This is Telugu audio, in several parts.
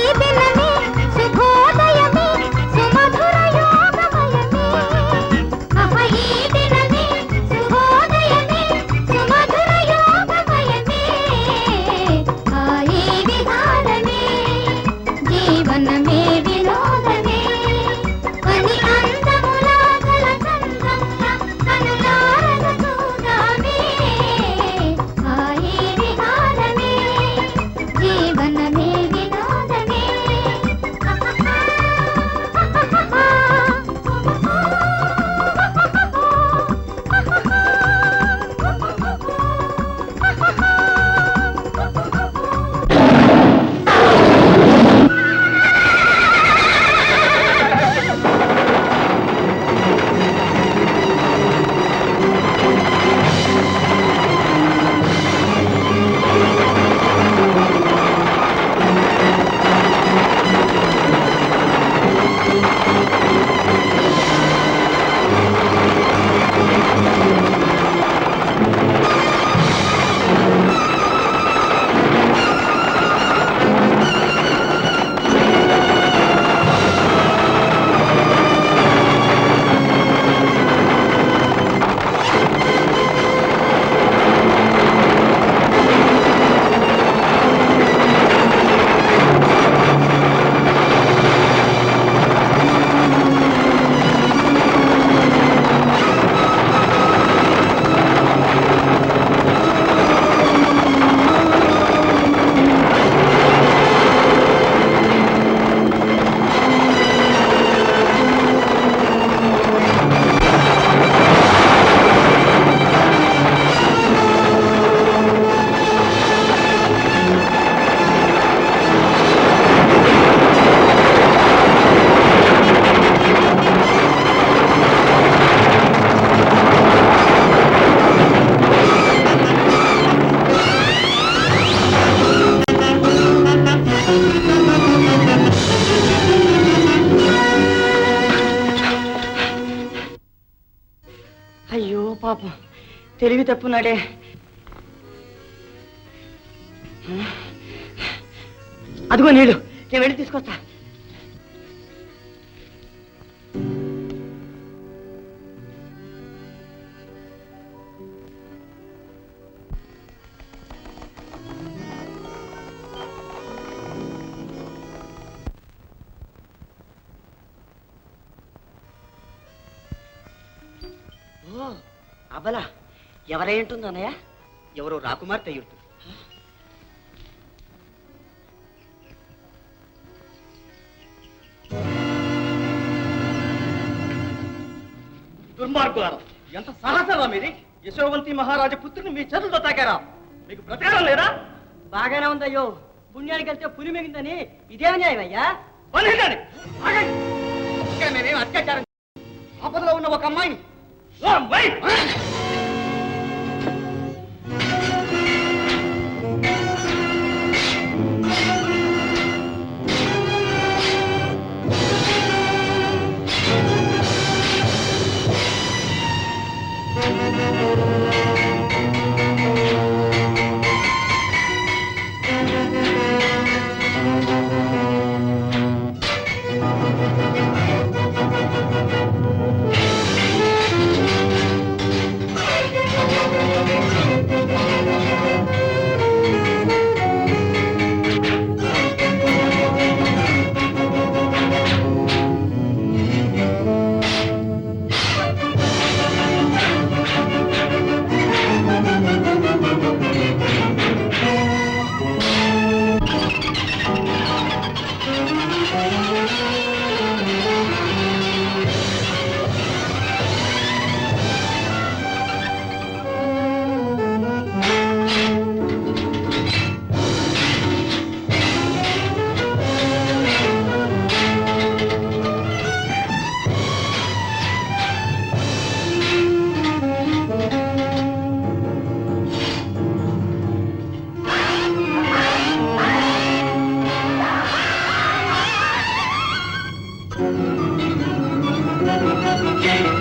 నీ పిల్లని సుఖోద పాపం. తెలివి తప్పున్నాడే. అదిగో నీళ్ళు. నేను వెళ్ళి తీసుకొస్తా. అబలా ఎవరై ఉంటుంది అన్నయ్య ఎవరో రాకుమార్తె అయి ఉంటుంది దుర్మార్గులారా ఎంత సాహసరా మీది యశోవంతి మహారాజ పుత్రుని మీ చేతులతో తాకారా మీకు బ్రతకడం లేదా బాగానే ఉందయ్యో పుణ్యానికి వెళ్తే పులి మిగిందని ఇదేం న్యాయం అయ్యా వదిలేయండి. ఆగండి. ఇక్కడ మేమేం అత్యాచారం. ఆపదలో ఉన్న ఒక అమ్మాయిని ఓ అమ్మాయి! Música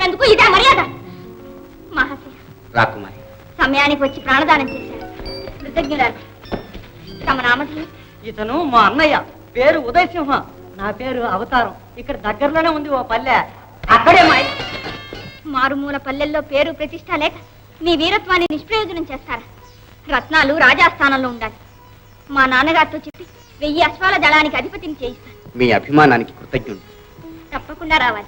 రక్షించినందుకు ఇదే మర్యాద. మహాశయ రాకుమారి. సమయానికి వచ్చి ప్రాణదానం చేశారు. కృతజ్ఞురాలు. తమ నామధేయం ఇతను మా అన్నయ్య. పేరు ఉదయ్ సింహ నా పేరు అవతారం. ఇక్కడ దగ్గరలోనే ఉంది ఓ పల్లె. అక్కడే మా. మారుమూల పల్లెల్లో పేరు ప్రతిష్ట లేక మీ వీరత్వాన్ని నిష్ప్రయోజనం చేస్తారా? రత్నాలు రాజాస్థానంలో ఉండాలి. మా నాన్నగారితో చెప్పి వెయ్యి అశ్వాల దళానికి అధిపతిని చేయిస్తాను. మీ అభిమానానికి కృతజ్ఞుడు. తప్పకుండా రావాలి.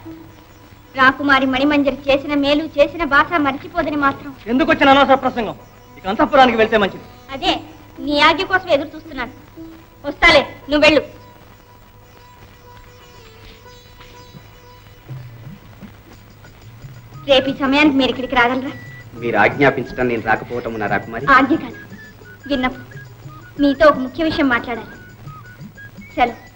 రాకుమారి మణిమంజరి చేసిన మేలు చేసిన భాష మర్చిపోదని మాత్రం. ఎందుకు వచ్చిన అనవసర ప్రసంగం? ఇక అంతఃపురానికి వెళ్తే మంచిది. అదే నీ ఆజ్ఞ కోసం ఎదురు చూస్తున్నాను. వస్తాలే నువ్వు వెళ్ళు. రేపు ఈ సమయానికి మీరు ఇక్కడికి రాగలరా? మీరు ఆజ్ఞాపించడం నేను రాకపోవటం నా రాకుమారి. ఆజ్ఞ కాదు. విన్నపం. మీతో ఒక ముఖ్య విషయం మాట్లాడాలి. సెలవు.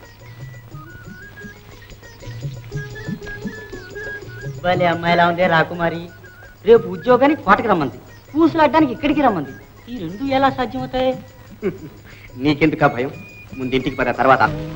భలే అమ్మాయిలా ఉంది రాకుమారి రేపు ఉద్యోగానికి కోటకి రమ్మంది. పూసులాడడానికి ఇక్కడికి రమ్మంది. ఈ రెండు ఎలా సాధ్యమవుతాయి? నీకెందుకా భయం? ముందింటికి పద తర్వాత.